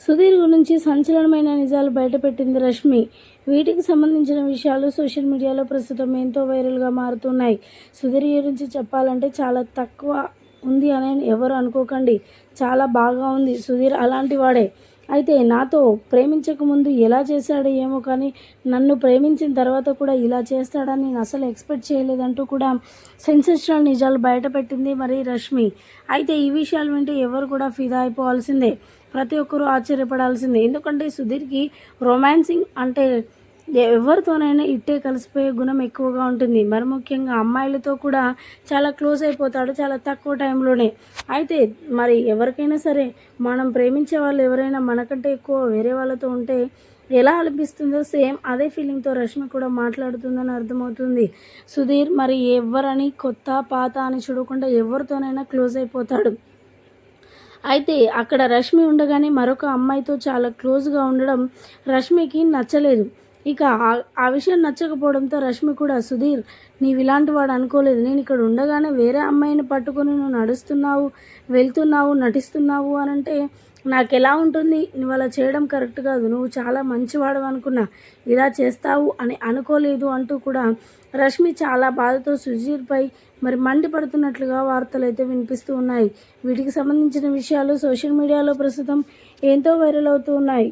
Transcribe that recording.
సుధీర్ గురించి సంచలనమైన నిజాలు బయటపెట్టింది రష్మి. వీటికి సంబంధించిన విషయాలు సోషల్ మీడియాలో ప్రస్తుతం ఎంతో వైరల్గా మారుతున్నాయి. సుధీర్ గురించి చెప్పాలంటే చాలా తక్కువ ఉంది అని ఎవరు అనుకోకండి. చాలా బాగా ఉంది. సుధీర్ అలాంటి వాడే. అయితే నాతో ప్రేమించక ముందు ఎలా చేశాడో ఏమో కానీ నన్ను ప్రేమించిన తర్వాత కూడా ఇలా చేస్తాడని నేను అసలు ఎక్స్పెక్ట్ చేయలేదంటూ కూడా సెన్సేషనల్ నిజాలు బయటపెట్టింది మరి రష్మి. అయితే ఈ విషయాలు వింటే ఎవరు కూడా ఫిదా అయిపోవాల్సిందే. ప్రతి ఒక్కరూ ఆశ్చర్యపడాల్సిందే. ఎందుకంటే సుధీర్కి రొమాన్సింగ్ అంటే ఎవరితోనైనా ఇట్టే కలిసిపోయే గుణం ఎక్కువగా ఉంటుంది. మరి ముఖ్యంగా అమ్మాయిలతో కూడా చాలా క్లోజ్ అయిపోతాడు చాలా తక్కువ టైంలోనే. అయితే మరి ఎవరికైనా సరే మనం ప్రేమించే వాళ్ళు ఎవరైనా మనకంటే ఎక్కువ వేరే వాళ్ళతో ఉంటే ఎలా అనిపిస్తుందో సేమ్ అదే ఫీలింగ్తో రష్మి కూడా మాట్లాడుతుందని అర్థమవుతుంది. సుధీర్ మరి ఎవరని కొత్త పాత అని చూడకుండా ఎవరితోనైనా క్లోజ్ అయిపోతాడు. అయితే అక్కడ రష్మి ఉండగానే మరొక అమ్మాయితో చాలా క్లోజ్గా ఉండడం రష్మికి నచ్చలేదు. ఇక ఆ- ఆ విషయం నచ్చకపోవడంతో రష్మి కూడా సుధీర్ నీవు ఇలాంటి వాడు అనుకోలేదు. నేను ఇక్కడ ఉండగానే వేరే అమ్మాయిని పట్టుకొని నువ్వు నడుస్తున్నావు వెళ్తున్నావు నటిస్తున్నావు అని అంటే నాకు ఎలా ఉంటుంది? నువ్వు అలా చేయడం కరెక్ట్ కాదు. నువ్వు చాలా మంచివాడు అనుకున్నా. ఇలా చేస్తావు అని అనుకోలేదు అంటూ కూడా రష్మి చాలా బాధతో సుధీర్పై మరి మండిపడుతున్నట్లుగా వార్తలు అయితే వినిపిస్తూ ఉన్నాయి. వీటికి సంబంధించిన విషయాలు సోషల్ మీడియాలో ప్రస్తుతం ఎంతో వైరల్ అవుతూ ఉన్నాయి.